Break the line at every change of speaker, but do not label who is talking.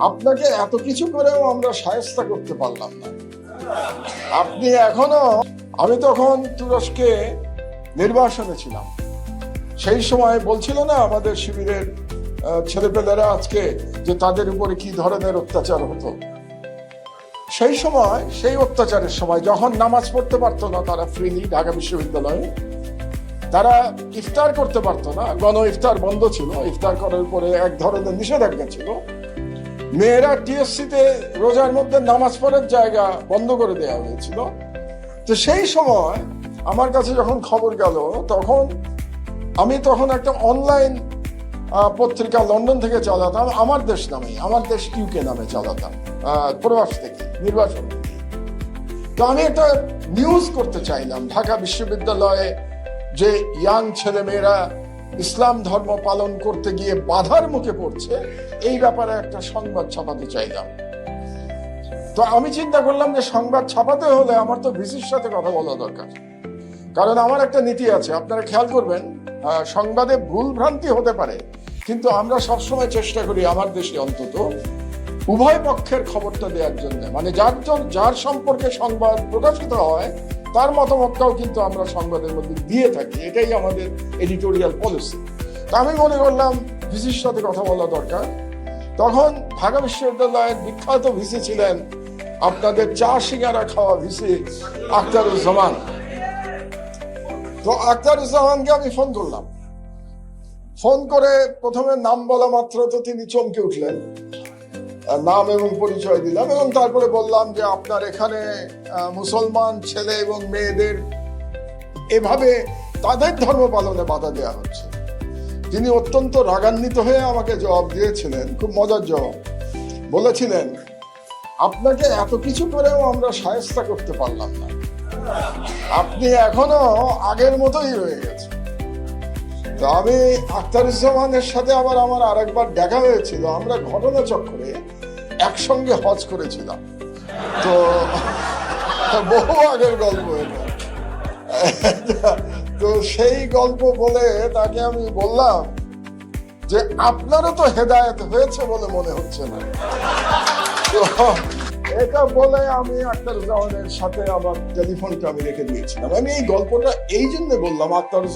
আপনাকে এত কিছু করেও আমরা সায়স্তা করতে পারলাম না। আপনি এখনও, আমি তখন তুরস্কে নির্বাসনে ছিলাম। সেই সময় বলছিল না আমাদের শিবিরের ছেলেপেলেরা আজকে যে তাদের উপরে কি ধরনের অত্যাচার হতো? সেই সময়, সেই অত্যাচারের সময় যখন নামাজ পড়তে পারতো না তারা ফ্রিলি ঢাকা বিশ্ববিদ্যালয়ে, তারা ইফতার করতে পারতো না। গণ ইফতার বন্ধ ছিল। ইফতার করার উপরে এক ধরনের নিষেধাজ্ঞা ছিল। মেয়েরা টিএসসিতে রোজার মধ্যে নামাজ পড়ার জায়গা বন্ধ করে দেওয়া হয়েছিল। তো সেই সময় আমার কাছে যখন খবর গেল, তখন আমি তখন একটা অনলাইন পত্রিকা লন্ডন থেকে চালাতাম, আমার দেশ নামে, আমার দেশ ইউকে নামে চালাতাম প্রবাস থেকে, নির্বাচন তো আমি একটা নিউজ করতে চাইলাম, ঢাকা বিশ্ববিদ্যালয়ে যে ইয়াং ছেলেমেয়েরা ইসলাম ধর্ম পালন করতে গিয়ে বাধার মুখে পড়ছে, এই ব্যাপারে একটা সংবাদ ছাপাতে চাইলাম তো আমি চিন্তা করলাম যে সংবাদ ছাপাতে হলে আমার তো ভিসির সাথে কথা বলা দরকার। কারণ আমার একটা নীতি আছে, আপনারা খেয়াল করবেন সংবাদে ভুল ভ্রান্তি হতে পারে, কিন্তু আমরা সবসময় চেষ্টা করি আমার দেশে অন্তত উভয় পক্ষের খবরটা দেওয়ার জন্য মানে যার যার সম্পর্কে সংবাদ প্রকাশিত হয়, তার মতামতটাও কিন্তু আমরা সংবাদের মধ্যে দিয়ে থাকি। এটাই আমাদের এডিটোরিয়াল পলিসি তা আমি মনে করলাম ভিসির সাথে কথা বলা দরকার। তখন ঢাকা বিশ্ববিদ্যালয়ের বিখ্যাত ভিসি ছিলেন আপনাদের চা সিঙ্গারা খাওয়া ভিসি আখতারুজ্জামান। তো আখতারুজ্জামানকে আমি ফোন করলাম। ফোন করে প্রথমে নাম বলা মাত্র তো তিনি চমকে উঠলেন। নাম এবং পরিচয় দিলাম এবং তারপরে বললাম যে আপনার এখানে মুসলমান ছেলে এবং মেয়েদের এভাবে তাদের ধর্ম পালনে বাধা দেওয়া হচ্ছে। তিনি অত্যন্ত রাগান্বিত হয়ে আমাকে জবাব দিয়েছিলেন, খুব মজার জবাব। বলেছিলেন, আপনাকে এত কিছু করেও আমরা সায়স্তা করতে পারলাম না। আপনি এখনও আগের মতোই রয়ে গেছে তো আমি আখতারুজ্জামানের সাথে আবার আমার আরেকবার দেখা হয়েছিল। আমরা ঘটনা চক্রে একসঙ্গে হজ করেছিলাম। তো বহু আগের গল্প এটা। তো সেই গল্প বলে তাকে আমি বললাম যে, আপনারও তো হেদায়েত হয়েছে বলে মনে হচ্ছে না। এটা বলে আমি আখতারুজ্জামানের সাথে আমার টেলিফোনটা আমি রেখে দিয়েছিলাম। আমি এই গল্পটা এই জন্য বললাম, আখতারুজ্জামান